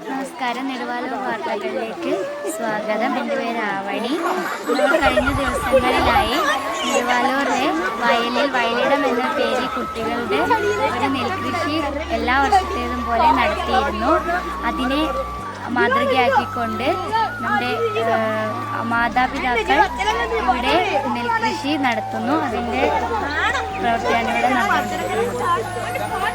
നമസ്കാരം നെടുവാലൂർ വാർത്തകളിലേക്ക് സ്വാഗതം. എന്റെ പേര് ആവണി. നമ്മൾ കഴിഞ്ഞ ദിവസങ്ങളിലായി നെടുവാലൂരിലെ വയലിൽ വയലിടം എന്ന പേരിൽ കുട്ടികളുടെ ഒരു നെൽകൃഷി എല്ലാ വർഷത്തേതും പോലെ നടത്തിയിരുന്നു. അതിനെ മാതൃകയാക്കിക്കൊണ്ട് നമ്മുടെ മാതാപിതാക്കൾ ഇവിടെ നെൽകൃഷി നടത്തുന്നു. അതിന്റെ പ്രവർത്തനങ്ങളുടെ ഇവിടെ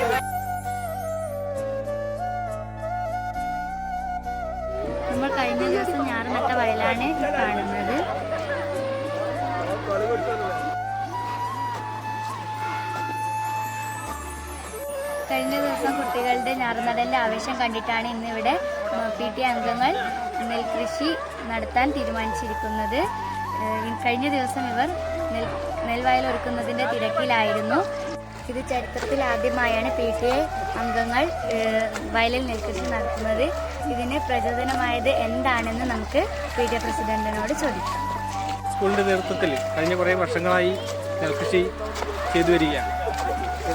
ഈ കാണുന്നത്. കഴിഞ്ഞ ദിവസം കുട്ടികളുടെ ഞാറുനടലിന്റെ ആവേശം കണ്ടിട്ടാണ് ഇന്നിവിടെ പി ടി അംഗങ്ങൾ നെൽകൃഷി നടത്താൻ തീരുമാനിച്ചിരിക്കുന്നത്. കഴിഞ്ഞ ദിവസം ഇവർ നെൽ നെൽവയൽ ഒരുക്കുന്നതിന്റെ തിരക്കിലായിരുന്നു. ഇത് ചരിത്രത്തിൽ ആദ്യമായാണ് പി ടി എ അംഗങ്ങൾ വയലിൽ നെൽകൃഷി നടത്തുന്നത്. ഇതിന് പ്രചോദനമായത് എന്താണെന്ന് നമുക്ക് പി ടി എ പ്രസിഡന്റിനോട് ചോദിക്കാം. സ്കൂളിന്റെ നേതൃത്വത്തിൽ കഴിഞ്ഞ കുറേ വർഷങ്ങളായി നെൽകൃഷി ചെയ്തു വരികയാണ്.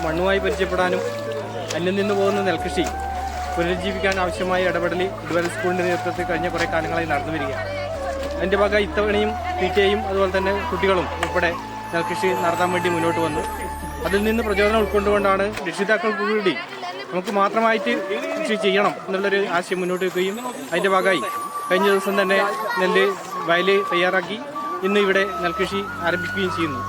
മണ്ണുമായി പരിചയപ്പെടാനും അന്യം നിന്ന് പോകുന്ന നെൽകൃഷി പുനരുജ്ജീവിക്കാൻ ആവശ്യമായ ഇടപെടൽ ഇതുവരെ സ്കൂളിന്റെ നേതൃത്വത്തിൽ കഴിഞ്ഞ കുറേ കാലങ്ങളായി നടന്നു വരികയാണ്. അതിന്റെ ഭാഗമായി ഇത്തവണയും പി ടി എയും അതുപോലെ തന്നെ കുട്ടികളും ഉൾപ്പെടെ നെൽകൃഷി നടത്താൻ വേണ്ടി മുന്നോട്ട് വന്നു. അതിൽ നിന്ന് പ്രചോദനം ഉൾക്കൊണ്ടുകൊണ്ടാണ് രക്ഷിതാക്കൾക്ക് കൂടി നമുക്ക് മാത്രമായിട്ട് കൃഷി ചെയ്യണം എന്നുള്ളൊരു ആശയം മുന്നോട്ട് വെക്കുകയും അതിന്റെ ഭാഗമായി കഴിഞ്ഞ ദിവസം തന്നെ നെല്ല് വയൽ തയ്യാറാക്കി ഇന്ന് ഇവിടെ നെൽകൃഷി ആരംഭിക്കുകയും ചെയ്യുന്നു.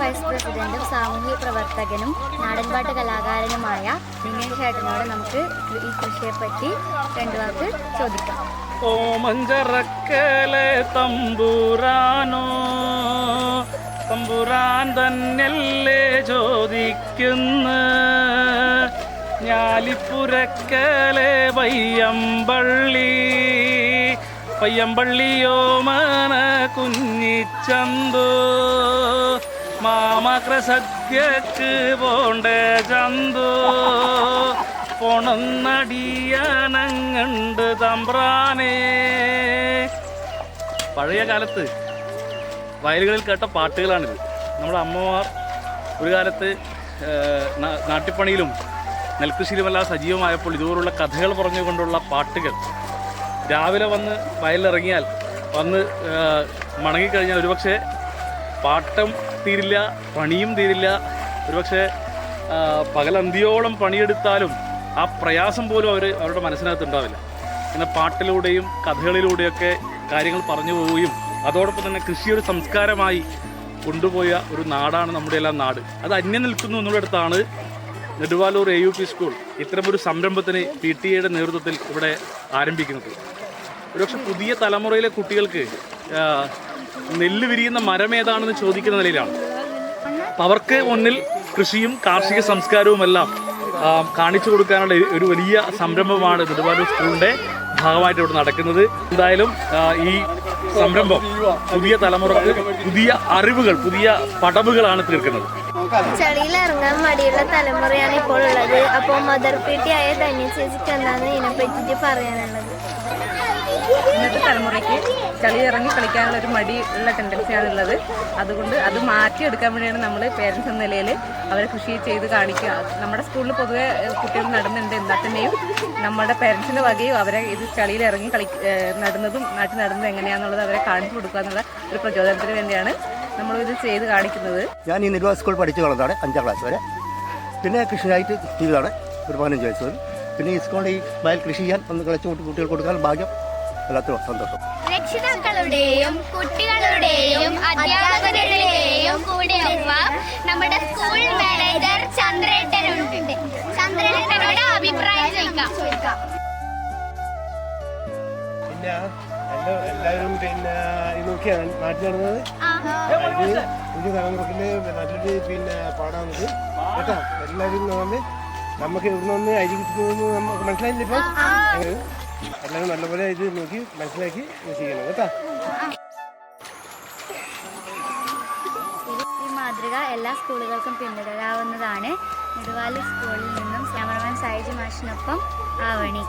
വൈസ് പ്രസിഡന്റും സാമൂഹ്യ പ്രവർത്തകനും നാടൻപാട്ട് കലാകാരനുമായ ചേട്ടനോട് നമുക്ക് ഈ കൃഷിയെപ്പറ്റി രണ്ടു വാക്ക് ചോദിക്കാം. ഓ മഞ്ചറക്കലെ തമ്പുരാനോ തമ്പുരാൻ തന്നെയല്ലേ ചോദിക്കുന്ന? ഞാലിപ്പുരക്കലെ പയ്യമ്പള്ളി പയ്യമ്പള്ളിയോ മന കുഞ്ഞിച്ചന്തോ മാമക്ര സദ്യക്ക് പോണ്ടേ ചന്തോ. പൊണന്നടിയാനങ്ങണ്ട് തമ്പ്രാനേ. പഴയ കാലത്ത് വയലുകളിൽ കേട്ട പാട്ടുകളാണിത്. നമ്മുടെ അമ്മമാർ ഒരു കാലത്ത് നാട്ടിപ്പണിയിലും നെൽകൃഷിയിലുമെല്ലാം സജീവമായപ്പോൾ ഇതുപോലുള്ള കഥകൾ പറഞ്ഞുകൊണ്ടുള്ള പാട്ടുകൾ. രാവിലെ വന്ന് വയലിറങ്ങിയാൽ വന്ന് മണങ്ങിക്കഴിഞ്ഞാൽ ഒരുപക്ഷെ പാട്ടം തീരില്ല പണിയും തീരില്ല. ഒരുപക്ഷെ പകലന്തിയോളം പണിയെടുത്താലും ആ പ്രയാസം പോലും അവർ അവരുടെ മനസ്സിനകത്ത് ഉണ്ടാവില്ല. പിന്നെ പാട്ടിലൂടെയും കഥകളിലൂടെയൊക്കെ കാര്യങ്ങൾ പറഞ്ഞു പോവുകയും അതോടൊപ്പം തന്നെ കൃഷിയൊരു സംസ്കാരമായി കൊണ്ടുപോയ ഒരു നാടാണ് നമ്മുടെ എല്ലാം നാട്. അത് അന്യം നിൽക്കുന്നു എന്നുള്ളിടത്താണ് Neduvalur A U P school ഇത്തരമൊരു സംരംഭത്തിന് പി ടി എയുടെ നേതൃത്വത്തിൽ ഇവിടെ ആരംഭിക്കുന്നത്. ഒരുപക്ഷെ പുതിയ തലമുറയിലെ കുട്ടികൾക്ക് നെല്ല് വിരിയുന്ന മരം ഏതാണെന്ന് ചോദിക്കുന്ന നിലയിലാണ്. അപ്പം അവർക്ക് മുന്നിൽ കൃഷിയും കാർഷിക സംസ്കാരവും എല്ലാം കാണിച്ചു കൊടുക്കാനുള്ള ഒരു വലിയ സംരംഭമാണ് നെടുവാലൂർ സ്കൂളിന്റെ ഭാഗമായിട്ട് ഇവിടെ നടക്കുന്നത്. എന്തായാലും ഈ സംരംഭം പുതിയ തലമുറയ്ക്ക് പുതിയ അറിവുകൾ പുതിയ പടവുകളാണ് തീർക്കുന്നത്. ചളിയിൽ ഇറങ്ങാൻ മടിയുള്ള തലമുറയാണ് ഇപ്പോൾ ഉള്ളത്. അപ്പോൾ മദർ പീട്ടി ആയ ധന്യ ചേച്ചിക്ക് എന്താണ് ഇതിനെ പറ്റിയിട്ട് പറയാനുള്ളത്? ഇന്നത്തെ തലമുറയ്ക്ക് ചളി ഇറങ്ങി കളിക്കാനുള്ള ഒരു മടി ഉള്ള ടെൻഡൻസിയാണുള്ളത് അതുകൊണ്ട് അത് മാറ്റിയെടുക്കാൻ വേണ്ടിയാണ് നമ്മൾ പേരൻസ് എന്ന നിലയിൽ അവരെ കൃഷി ചെയ്ത് കാണിക്കുക. നമ്മുടെ സ്കൂളിൽ പൊതുവെ കുട്ടികൾ നടന്നുണ്ട് എന്നാൽ തന്നെയും നമ്മുടെ പേരൻസിന്റെ വകയും അവരെ ഇത് ചളിയിൽ ഇറങ്ങി കളി നടന്നതും നടുന്നതും നാട്ടിൽ നടുന്നത് എങ്ങനെയാണെന്നുള്ളത് അവരെ കാണിച്ചു കൊടുക്കുക എന്നുള്ള ഒരു പ്രചോദനത്തിന് വേണ്ടിയാണ് നമ്മളിത് ചെയ്ത് കാണിക്കുന്നത്. ഞാൻ ഈ നിരുവാ സ്കൂൾ പഠിച്ചു വളർന്നതാണ് അഞ്ചാം ക്ലാസ് വരെ. പിന്നെ കൃഷിയായിട്ട് ചെയ്തതാണ് ഒരു പതിനഞ്ച് വയസ്സ് വരും. പിന്നെ ഈ സ്കൂളിൽ ഈ വയൽ കൃഷി ചെയ്യാൻ ഒന്ന് കളിച്ചു കൂട്ടി കുട്ടികൾ കൊടുക്കാൻ ഭാഗ്യം എല്ലാത്തിനും സന്തോഷം. രക്ഷിതാക്കളുടെയും കുട്ടികളുടെയും അധ്യാപകരുടെയും കൂടെ നമ്മുടെ സ്കൂൾ മാനേജർ ചന്ദ്രേട്ടനുണ്ട്. ചന്ദ്രേട്ടനോട് അഭിപ്രായം ചോദിക്കാം. പിന്നെ എല്ലാ എല്ലാവരും പിന്നെ നോക്കിയാണ് നാട്ടിൽ നടന്നത്? ഇത് പുതിയ തലമുറക്കിൽ നല്ലൊരു പിന്നെ പാടാണത് കേട്ടോ? എല്ലാവരും വന്ന് നമുക്ക് ഇവിടുന്ന് ഒന്ന് അരി കിട്ടുന്നു നമുക്ക് മനസ്സിലായില്ല ഇപ്പൊ? എല്ലാവരും നല്ലപോലെ ഇത് നോക്കി മനസ്സിലാക്കി ചെയ്യണം കേട്ടോ. മാതൃക എല്ലാ സ്കൂളുകൾക്കും പിന്തുടരാവുന്നതാണ്. നെടുവാലി സ്കൂളിൽ നിന്നും ക്യാമറമാൻ സായിജി മാഷിനൊപ്പം ആവണി.